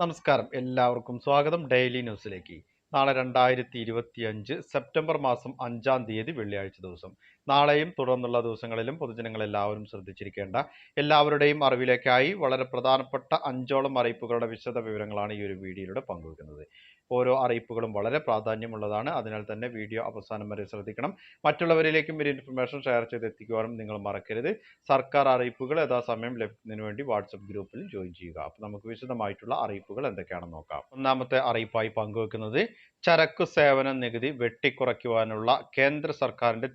നമസ്കാരം. എല്ലാവർക്കും സ്വാഗതം ഡെയിലി ന്യൂസിലേക്ക്. നാളെ രണ്ടായിരത്തി ഇരുപത്തി അഞ്ച് സെപ്റ്റംബർ മാസം അഞ്ചാം തീയതി വെള്ളിയാഴ്ച ദിവസം. നാളെയും തുടർന്നുള്ള ദിവസങ്ങളിലും പൊതുജനങ്ങൾ എല്ലാവരും ശ്രദ്ധിച്ചിരിക്കേണ്ട എല്ലാവരുടെയും അറിവിലേക്കായി വളരെ പ്രധാനപ്പെട്ട അഞ്ചോളം അറിയിപ്പുകളുടെ വിശദ വിവരങ്ങളാണ് ഈ ഒരു വീഡിയോയിലൂടെ പങ്കുവെക്കുന്നത്. ഓരോ അറിയിപ്പുകളും വളരെ പ്രാധാന്യമുള്ളതാണ്. അതിനാൽ തന്നെ വീഡിയോ അവസാനം വരെ ശ്രദ്ധിക്കണം. മറ്റുള്ളവരിലേക്കും ഒരു ഇൻഫർമേഷൻ ഷെയർ ചെയ്ത് എത്തിക്കുവാനും നിങ്ങൾ മറക്കരുത്. സർക്കാർ അറിയിപ്പുകൾ യഥാസമയം ലഭിക്കുന്നതിന് വേണ്ടി വാട്സപ്പ് ഗ്രൂപ്പിൽ ജോയിൻ ചെയ്യുക. അപ്പോൾ നമുക്ക് വിശദമായിട്ടുള്ള അറിയിപ്പുകൾ എന്തൊക്കെയാണെന്ന് നോക്കാം. ഒന്നാമത്തെ അറിയിപ്പായി പങ്കുവെക്കുന്നത് ചരക്കു സേവന നികുതി വെട്ടിക്കുറയ്ക്കുവാനുള്ള കേന്ദ്ര സർക്കാരിന്റെ സർക്കാരിന്റെ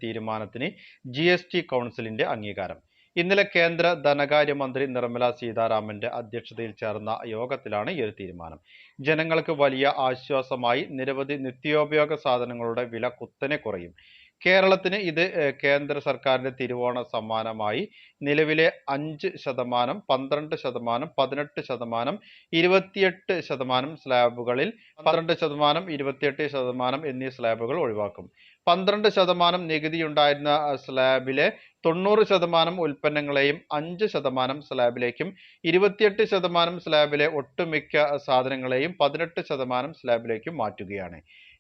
തീരുമാനത്തിന് ജി എസ് ടി കൗൺസിലിന്റെ അംഗീകാരം. ഇന്നലെ കേന്ദ്ര ധനകാര്യമന്ത്രി നിർമ്മല സീതാരാമന്റെ അധ്യക്ഷതയിൽ ചേർന്ന യോഗത്തിലാണ് ഈ ഒരു തീരുമാനം. ജനങ്ങൾക്ക് വലിയ ആശ്വാസമായി നിരവധി നിത്യോപയോഗ സാധനങ്ങളുടെ വില കുത്തനെ കുറയും. കേരളത്തിന് ഇത് കേന്ദ്ര സർക്കാരിന്റെ തിരുവോണ സമ്മാനമായി നിലവിലെ അഞ്ച് ശതമാനം പന്ത്രണ്ട് ശതമാനം പതിനെട്ട് ശതമാനം ഇരുപത്തിയെട്ട് ശതമാനം സ്ലാബുകളിൽ പന്ത്രണ്ട് ശതമാനം ഇരുപത്തിയെട്ട് ശതമാനം എന്നീ സ്ലാബുകൾ ഒഴിവാക്കും. പന്ത്രണ്ട് ശതമാനം നികുതി ഉണ്ടായിരുന്ന സ്ലാബിലെ തൊണ്ണൂറ് ശതമാനം ഉൽപ്പന്നങ്ങളെയും അഞ്ച് ശതമാനം സ്ലാബിലേക്കും ഇരുപത്തിയെട്ട് ശതമാനം സ്ലാബിലെ ഒട്ടുമിക്ക സാധനങ്ങളെയും പതിനെട്ട് ശതമാനം സ്ലാബിലേക്കും മാറ്റുകയാണ്.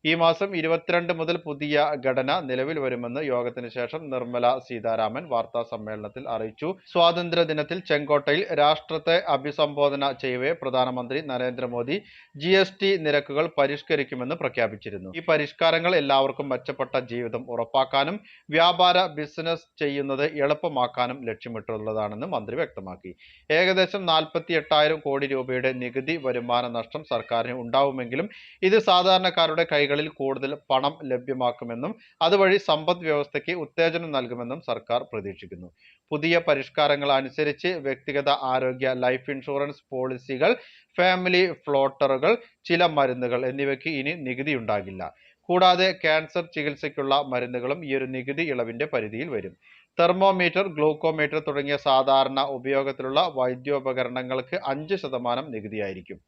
ഈ മാസം ഇരുപത്തിരണ്ട് മുതൽ പുതിയ ഘടന നിലവിൽ വരുമെന്ന് യോഗത്തിന് ശേഷം നിർമ്മല സീതാരാമൻ വാർത്താ സമ്മേളനത്തിൽ അറിയിച്ചു. സ്വാതന്ത്ര്യ ദിനത്തിൽ ചെങ്കോട്ടയിൽ രാഷ്ട്രത്തെ അഭിസംബോധന ചെയ്യവേ പ്രധാനമന്ത്രി നരേന്ദ്രമോദി. ജി എസ് ടി നിരക്കുകൾ പരിഷ്കരിക്കുമെന്ന് പ്രഖ്യാപിച്ചിരുന്നു. ഈ പരിഷ്കാരങ്ങൾ എല്ലാവർക്കും മെച്ചപ്പെട്ട ജീവിതം ഉറപ്പാക്കാനും വ്യാപാര ബിസിനസ് ചെയ്യുന്നത് എളുപ്പമാക്കാനും ലക്ഷ്യമിട്ടുള്ളതാണെന്ന് മന്ത്രി വ്യക്തമാക്കി. ഏകദേശം നാൽപ്പത്തി എട്ടായിരം കോടി രൂപയുടെ നികുതി വരുമാന നഷ്ടം സർക്കാരിന് ഉണ്ടാവുമെങ്കിലും ഇത് സാധാരണക്കാരുടെ കൈകളിൽ കൂടുതൽ പണം ലഭ്യമാക്കുമെന്നും അതുവഴി സമ്പദ് വ്യവസ്ഥയ്ക്ക് ഉത്തേജനം നൽകുമെന്നും സർക്കാർ പ്രതീക്ഷിക്കുന്നു. പുതിയ പരിഷ്കാരങ്ങൾ അനുസരിച്ച് വ്യക്തിഗത ആരോഗ്യ ലൈഫ് ഇൻഷുറൻസ് പോളിസികൾ ഫാമിലി ഫ്ലോട്ടറുകൾ ചില മരുന്നുകൾ എന്നിവയ്ക്ക് ഇനി നികുതി ഉണ്ടാകില്ല. കൂടാതെ ക്യാൻസർ ചികിത്സയ്ക്കുള്ള മരുന്നുകളും ഈ ഒരു നികുതി ഇളവിന്റെ പരിധിയിൽ വരും. തെർമോമീറ്റർ ഗ്ലൂക്കോമീറ്റർ തുടങ്ങിയ സാധാരണ ഉപയോഗത്തിലുള്ള വൈദ്യോപകരണങ്ങൾക്ക് അഞ്ച് ശതമാനം നികുതിയായിരിക്കും.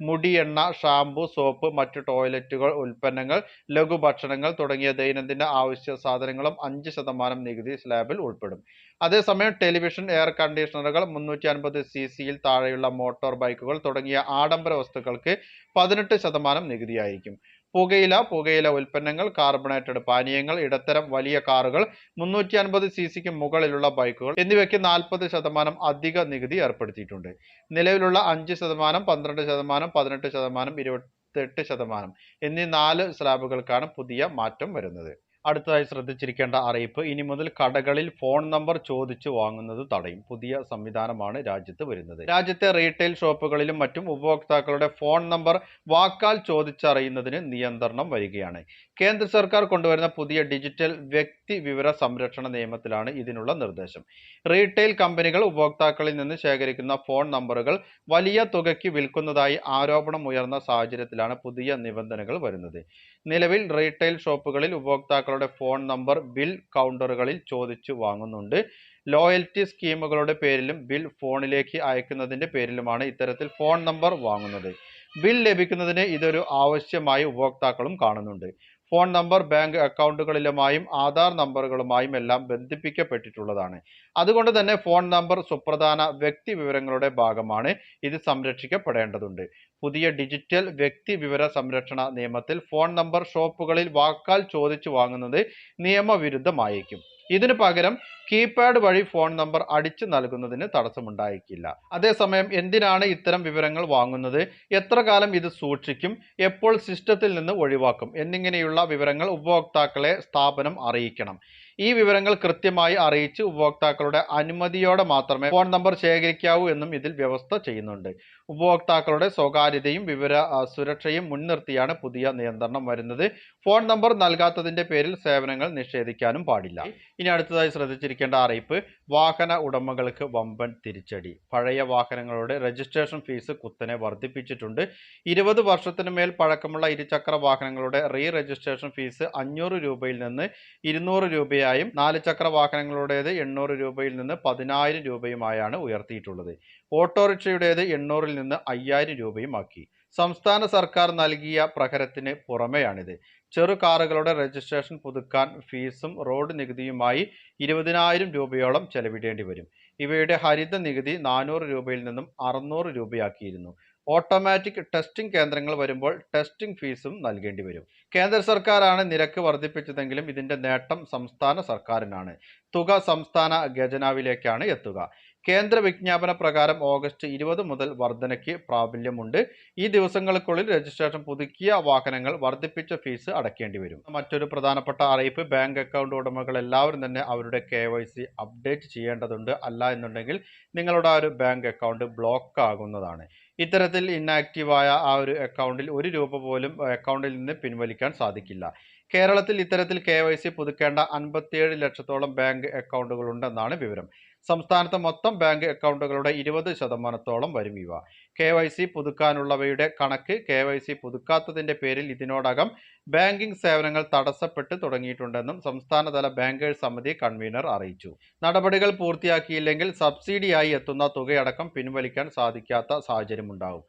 മുടി എണ്ണ ഷാംപൂ സോപ്പ് മറ്റു ടോയ്ലറ്റുകൾ ഉൽപ്പന്നങ്ങൾ ലഘുഭക്ഷണങ്ങൾ തുടങ്ങിയ ദൈനംദിന ആവശ്യ സാധനങ്ങളും അഞ്ച് ശതമാനം നികുതി സ്ലാബിൽ ഉൾപ്പെടും. അതേസമയം ടെലിവിഷൻ എയർ കണ്ടീഷണറുകൾ മുന്നൂറ്റി അൻപത് സി സിയിൽ താഴെയുള്ള മോട്ടോർ ബൈക്കുകൾ തുടങ്ങിയ ആഡംബര വസ്തുക്കൾക്ക് പതിനെട്ട് ശതമാനം നികുതിയായിരിക്കും. പുകയില പുകയില ഉൽപ്പന്നങ്ങൾ കാർബണേറ്റഡ് പാനീയങ്ങൾ ഇടത്തരം വലിയ കാറുകൾ മുന്നൂറ്റി അൻപത് സി സിക്ക് മുകളിലുള്ള ബൈക്കുകൾ എന്നിവയ്ക്ക് നാൽപ്പത് ശതമാനം അധിക നികുതി ഏർപ്പെടുത്തിയിട്ടുണ്ട്. നിലവിലുള്ള അഞ്ച് ശതമാനം പന്ത്രണ്ട് ശതമാനം പതിനെട്ട് ശതമാനം ഇരുപത്തെട്ട് ശതമാനം എന്നീ നാല് സ്ലാബുകൾക്കാണ് പുതിയ മാറ്റം വരുന്നത്. അടുത്തതായി ശ്രദ്ധിച്ചിരിക്കേണ്ട അറിയിപ്പ്. ഇനി മുതൽ കടകളിൽ ഫോൺ നമ്പർ ചോദിച്ചു വാങ്ങുന്നത് തടയും. പുതിയ സംവിധാനമാണ് രാജ്യത്ത് വരുന്നത്. രാജ്യത്തെ റീറ്റെയിൽ ഷോപ്പുകളിലും മറ്റും ഉപഭോക്താക്കളുടെ ഫോൺ നമ്പർ വാക്കാൽ ചോദിച്ചറിയുന്നതിന് നിയന്ത്രണം വരികയാണ്. കേന്ദ്ര സർക്കാർ കൊണ്ടുവരുന്ന പുതിയ ഡിജിറ്റൽ വ്യക്തി വിവര സംരക്ഷണ നിയമത്തിലാണ് ഇതിനുള്ള നിർദ്ദേശം. റീറ്റെയിൽ കമ്പനികൾ ഉപഭോക്താക്കളിൽ നിന്ന് ശേഖരിക്കുന്ന ഫോൺ നമ്പറുകൾ വലിയ തുകയ്ക്ക് വിൽക്കുന്നതായി ആരോപണം ഉയർന്ന സാഹചര്യത്തിലാണ് പുതിയ നിബന്ധനകൾ വരുന്നത്. നിലവിൽ റീറ്റെയിൽ ഷോപ്പുകളിൽ ഉപഭോക്താക്കളുടെ ഫോൺ നമ്പർ ബിൽ കൗണ്ടറുകളിൽ ചോദിച്ചു വാങ്ങുന്നുണ്ട്. ലോയൽറ്റി സ്കീമുകളുടെ പേരിലും ബിൽ ഫോണിലേക്ക് അയക്കുന്നതിന്റെ പേരിലുമാണ് ഇത്തരത്തിൽ ഫോൺ നമ്പർ വാങ്ങുന്നത്. ബിൽ ലഭിക്കുന്നതിന് ഇതൊരു ആവശ്യമായി ഉപഭോക്താക്കളും കാണുന്നുണ്ട്. ഫോൺ നമ്പർ ബാങ്ക് അക്കൗണ്ടുകളിലുമായും ആധാർ നമ്പറുകളുമായും എല്ലാം ബന്ധിപ്പിക്കപ്പെട്ടിട്ടുള്ളതാണ്. അതുകൊണ്ട് തന്നെ ഫോൺ നമ്പർ സുപ്രധാന വ്യക്തി വിവരങ്ങളുടെ ഭാഗമാണ്. ഇത് സംരക്ഷിക്കപ്പെടേണ്ടതുണ്ട്. പുതിയ ഡിജിറ്റൽ വ്യക്തി വിവര സംരക്ഷണ നിയമത്തിൽ ഫോൺ നമ്പർ ഷോപ്പുകളിൽ വാക്കാൽ ചോദിച്ചു വാങ്ങുന്നത് നിയമവിരുദ്ധമായേക്കും. ഇതിനു പകരം കീപാഡ് വഴി ഫോൺ നമ്പർ അടിച്ചു നൽകുന്നതിന് തടസ്സമുണ്ടായേക്കില്ല. അതേസമയം എന്തിനാണ് ഇത്തരം വിവരങ്ങൾ വാങ്ങുന്നത്? എത്ര കാലം ഇത് സൂക്ഷിക്കും? എപ്പോൾ സിസ്റ്റത്തിൽ നിന്ന് ഒഴിവാക്കും? എന്നിങ്ങനെയുള്ള വിവരങ്ങൾ ഉപഭോക്താക്കളെ സ്ഥാപനം അറിയിക്കണം. ഈ വിവരങ്ങൾ കൃത്യമായി അറിയിച്ച് ഉപഭോക്താക്കളുടെ അനുമതിയോടെ മാത്രമേ ഫോൺ നമ്പർ ശേഖരിക്കാവൂ എന്നും ഇതിൽ വ്യവസ്ഥ ചെയ്യുന്നുണ്ട്. ഉപഭോക്താക്കളുടെ സ്വകാര്യതയും വിവര സുരക്ഷയും മുൻനിർത്തിയാണ് പുതിയ നിയന്ത്രണം വരുന്നത്. ഫോൺ നമ്പർ നൽകാത്തതിന്റെ പേരിൽ സേവനങ്ങൾ നിഷേധിക്കാനും പാടില്ല. ഇനി അടുത്തതായി ശ്രദ്ധിച്ചിരിക്കേണ്ട അറിയിപ്പ് വാഹന ഉടമകൾക്ക് വമ്പൻ തിരിച്ചടി. പഴയ വാഹനങ്ങളുടെ രജിസ്ട്രേഷൻ ഫീസ് കുത്തനെ വർദ്ധിപ്പിച്ചിട്ടുണ്ട്. ഇരുപത് വർഷത്തിന് മേൽ പഴക്കമുള്ള ഇരുചക്ര വാഹനങ്ങളുടെ റീ രജിസ്ട്രേഷൻ ഫീസ് അഞ്ഞൂറ് രൂപയിൽ നിന്ന് ഇരുന്നൂറ് രൂപയായും നാല് ചക്ര വാഹനങ്ങളുടേത് എണ്ണൂറ് രൂപയിൽ നിന്ന് പതിനായിരം രൂപയുമായാണ് ഉയർത്തിയിട്ടുള്ളത്. ഓട്ടോറിക്ഷയുടേത് എണ്ണൂറിൽ നിന്ന് അയ്യായിരം രൂപയുമാക്കി. സംസ്ഥാന സർക്കാർ നൽകിയ പ്രഹരത്തിന് പുറമെയാണിത്. ചെറു കാറുകളുടെ രജിസ്ട്രേഷൻ പുതുക്കാൻ ഫീസും റോഡ് നികുതിയുമായി ഇരുപതിനായിരം രൂപയോളം ചെലവിടേണ്ടി വരും. ഇവയുടെ ഹരിത നികുതി നാനൂറ് രൂപയിൽ നിന്നും അറുന്നൂറ് രൂപയാക്കിയിരുന്നു. ഓട്ടോമാറ്റിക് ടെസ്റ്റിംഗ് കേന്ദ്രങ്ങൾ വരുമ്പോൾ ടെസ്റ്റിംഗ് ഫീസും നൽകേണ്ടി വരും. കേന്ദ്ര സർക്കാരാണ് നിരക്ക് വർദ്ധിപ്പിച്ചതെങ്കിലും ഇതിന്റെ നേട്ടം സംസ്ഥാന സർക്കാരിനാണ്. തുക സംസ്ഥാന ഖജനാവിലേക്കാണ് എത്തുക. കേന്ദ്ര വിജ്ഞാപന പ്രകാരം ഓഗസ്റ്റ് ഇരുപത് മുതൽ വർധനയ്ക്ക് പ്രാബല്യമുണ്ട്. ഈ ദിവസങ്ങൾക്കുള്ളിൽ രജിസ്ട്രേഷൻ പുതുക്കിയ വാഹനങ്ങൾ വർദ്ധിപ്പിച്ച ഫീസ് അടയ്ക്കേണ്ടി വരും. മറ്റൊരു പ്രധാനപ്പെട്ട അറിയിപ്പ് ബാങ്ക് അക്കൗണ്ട് ഉടമകൾ എല്ലാവരും തന്നെ അവരുടെ കെ അപ്ഡേറ്റ് ചെയ്യേണ്ടതുണ്ട് അല്ല എന്നുണ്ടെങ്കിൽ നിങ്ങളുടെ ആ ഒരു ബാങ്ക് അക്കൗണ്ട് ബ്ലോക്ക് ആകുന്നതാണ്. ഇത്തരത്തിൽ ഇന്നാക്റ്റീവായ ആ ഒരു അക്കൗണ്ടിൽ ഒരു രൂപ പോലും അക്കൗണ്ടിൽ നിന്ന് പിൻവലിക്കാൻ സാധിക്കില്ല. കേരളത്തിൽ ഇത്തരത്തിൽ കെ വൈ സി പുതുക്കേണ്ട അൻപത്തിയേഴ് ലക്ഷത്തോളം ബാങ്ക് അക്കൗണ്ടുകളുണ്ടെന്നാണ് വിവരം. സംസ്ഥാനത്തെ മൊത്തം ബാങ്ക് അക്കൗണ്ടുകളുടെ ഇരുപത് ശതമാനത്തോളം വരും ഇവ. കെ വൈ സി പുതുക്കാനുള്ളവയുടെ കണക്ക് കെ വൈ സി പുതുക്കാത്തതിന്റെ പേരിൽ ഇതിനോടകം ബാങ്കിംഗ് സേവനങ്ങൾ തടസ്സപ്പെട്ട് തുടങ്ങിയിട്ടുണ്ടെന്നും സംസ്ഥാനതല ബാങ്കേഴ്സ് സമിതി കൺവീനർ അറിയിച്ചു. നടപടികൾ പൂർത്തിയാക്കിയില്ലെങ്കിൽ സബ്സിഡിയായി എത്തുന്ന തുകയടക്കം പിൻവലിക്കാൻ സാധിക്കാത്ത സാഹചര്യമുണ്ടാകും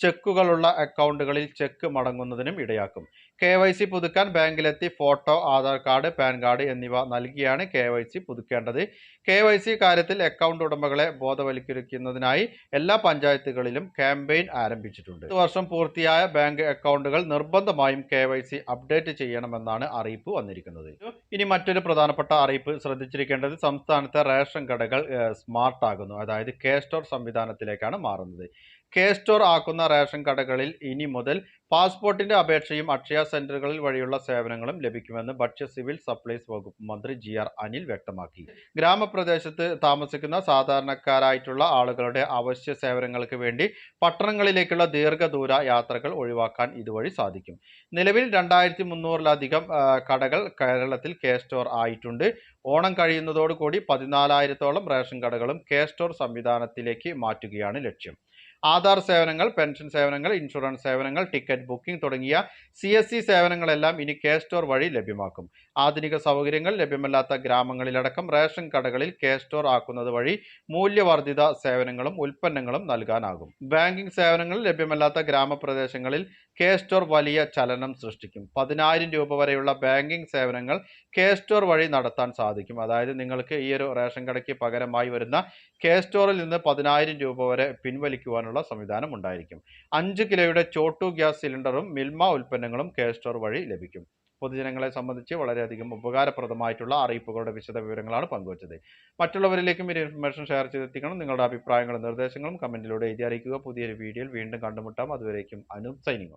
ചെക്കുകളുള്ള അക്കൗണ്ടുകളിൽ ചെക്ക് മടങ്ങുന്നതിനും ഇടയാക്കും. കെ വൈ സി പുതുക്കാൻ ബാങ്കിലെത്തി photo Aadhaar card PAN card എന്നിവ നൽകിയാണ് കെ വൈ സി പുതുക്കേണ്ടത്. കെ വൈ സി കാര്യത്തിൽ അക്കൗണ്ട് ഉടമകളെ ബോധവൽക്കരിക്കുന്നതിനായി എല്ലാ പഞ്ചായത്തുകളിലും ക്യാമ്പയിൻ ആരംഭിച്ചിട്ടുണ്ട്. ഈ വർഷം പൂർത്തിയായ ബാങ്ക് അക്കൗണ്ടുകൾ നിർബന്ധമായും കെ വൈ സി അപ്ഡേറ്റ് ചെയ്യണമെന്നാണ് അറിയിപ്പ് വന്നിരിക്കുന്നത്. ഇനി മറ്റൊരു പ്രധാനപ്പെട്ട അറിയിപ്പ് ശ്രദ്ധിച്ചിരിക്കേണ്ടത് സംസ്ഥാനത്തെ റേഷൻ കടകൾ സ്മാർട്ട് ആകുന്നു അതായത് കെ സ്റ്റോർ സംവിധാനത്തിലേക്കാണ് മാറുന്നത്. കെ സ്റ്റോർ ആക്കുന്ന റേഷൻ കടകളിൽ ഇനി മുതൽ പാസ്പോർട്ടിന്റെ അപേക്ഷയും അക്ഷയ സെന്ററുകളിൽ വഴിയുള്ള സേവനങ്ങളും ലഭിക്കുമെന്ന് ഭക്ഷ്യ സിവിൽ സപ്ലൈസ് വകുപ്പ് മന്ത്രി ജി ആർ അനിൽ വ്യക്തമാക്കി. ഗ്രാമപ്രദേശത്ത് താമസിക്കുന്ന സാധാരണക്കാരായിട്ടുള്ള ആളുകളുടെ അവശ്യ സേവനങ്ങൾക്ക് വേണ്ടി പട്ടണങ്ങളിലേക്കുള്ള ദീർഘദൂര യാത്രകൾ ഒഴിവാക്കാൻ ഇതുവഴി സാധിക്കും. നിലവിൽ രണ്ടായിരത്തി മുന്നൂറിലധികം കടകൾ കേരളത്തിൽ കെ സ്റ്റോർ ആയിട്ടുണ്ട്. ഓണം കഴിയുന്നതോടുകൂടി പതിനാലായിരത്തോളം റേഷൻ കടകളും കെ സ്റ്റോർ സംവിധാനത്തിലേക്ക് മാറ്റുകയാണ് ലക്ഷ്യം. ആധാർ സേവനങ്ങൾ പെൻഷൻ സേവനങ്ങൾ ഇൻഷുറൻസ് സേവനങ്ങൾ ടിക്കറ്റ് ബുക്കിംഗ് തുടങ്ങിയ സി എസ് സി സേവനങ്ങളെല്ലാം ഇനി കെ സ്റ്റോർ വഴി ലഭ്യമാക്കും. ആധുനിക സൗകര്യങ്ങൾ ലഭ്യമല്ലാത്ത ഗ്രാമങ്ങളിലടക്കം റേഷൻ കടകളിൽ കെ സ്റ്റോർ ആക്കുന്നത് വഴി മൂല്യവർദ്ധിത സേവനങ്ങളും ഉൽപ്പന്നങ്ങളും നൽകാനാകും. ബാങ്കിംഗ് സേവനങ്ങൾ ലഭ്യമല്ലാത്ത ഗ്രാമപ്രദേശങ്ങളിൽ കെ സ്റ്റോർ വലിയ ചലനം സൃഷ്ടിക്കും. പതിനായിരം രൂപ വരെയുള്ള ബാങ്കിംഗ് സേവനങ്ങൾ കെ സ്റ്റോർ വഴി നടത്താൻ സാധിക്കും. അതായത് നിങ്ങൾക്ക് ഈ ഒരു റേഷൻ കടയ്ക്ക് പകരമായി വരുന്ന കെ സ്റ്റോറിൽ നിന്ന് പതിനായിരം രൂപ വരെ പിൻവലിക്കുവാനുള്ള സംവിധാനം ഉണ്ടായിരിക്കും അഞ്ച് കിലോയുടെ ചോട്ടു ഗ്യാസ് സിലിണ്ടറും മിൽമ ഉൽപ്പന്നങ്ങളും കെ സ്റ്റോർ വഴി ലഭിക്കും. പൊതുജനങ്ങളെ സംബന്ധിച്ച് വളരെയധികം ഉപകാരപ്രദമായിട്ടുള്ള അറിയിപ്പുകളുടെ വിശദ വിവരങ്ങളാണ് പങ്കുവച്ചത്. മറ്റുള്ളവരിലേക്കും ഒരു ഇൻഫർമേഷൻ ഷെയർ ചെയ്തെത്തിക്കണം. നിങ്ങളുടെ അഭിപ്രായങ്ങളും നിർദ്ദേശങ്ങളും കമന്റിലൂടെ എഴുതി അറിയിക്കുക. പുതിയൊരു വീഡിയോയിൽ വീണ്ടും കണ്ടുമുട്ടാം. അതുവരേക്കും അനു സൈനിങ്